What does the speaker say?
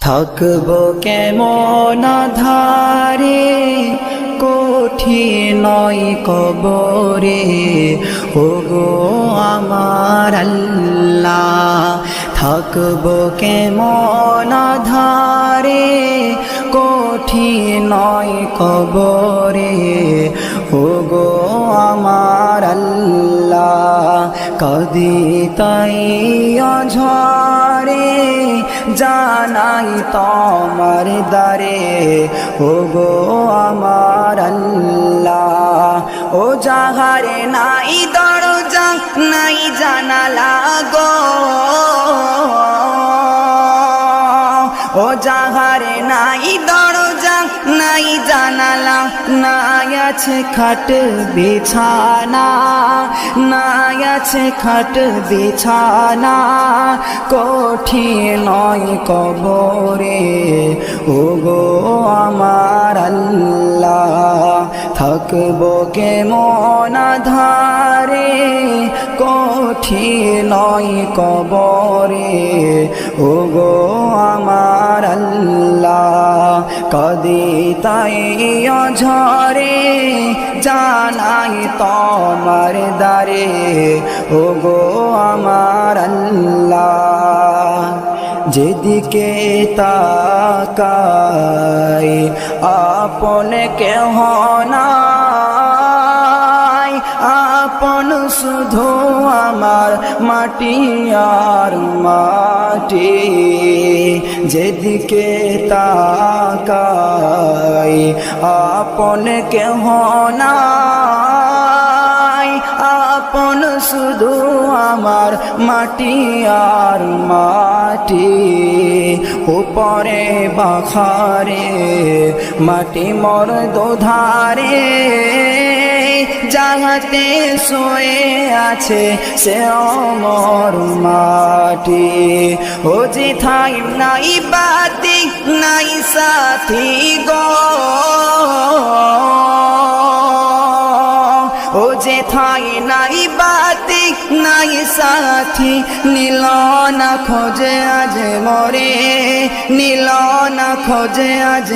থাকব কেমন ধারে কঠিন নয় কবরে। ওগো আমার আল্লাহ, থাকব কেমন ধারে কঠিন নয় কবরে। ওগো আমার আল্লাহ, কদি তাই ঝরে জানাই তোমার দারে ওগো আমার আল্লাহ। ও যাহারে নাই দরজা, নাই জানালা গো। ও যাহারে নাই দরজা, নাই জানালা, নাই আছে খাট বিছানা, নাই আছে খাট বিছানা। কঠিন নয় কবরে। ও গো আমার আল্লাহ, থাকব কে মন ধারে কঠিন নয় কবরে। ও গো আমার আল্লাহ, কদি তাই ঝরে জানাই তোমার দারে ও গো আমার যেদিকে তাকাই, আপন কেহ নাই। আপন শুধু আমার মাটি আর মাটি। যেদিকে তাকাই, আপন কেহ নাই। আপন শুধু আমার মাটি আর মাটি। উপরে বাখারে, মাটি মর দোধারে। যাহাতে শোয়ে আছে সে অমর মাটি। ও যে থাই নাই বাতি, নাই সাথী গো। থাই নাই বাতি নাই সাথী নীল না খোঁজে আজ মরে নীল না খোঁজে আজ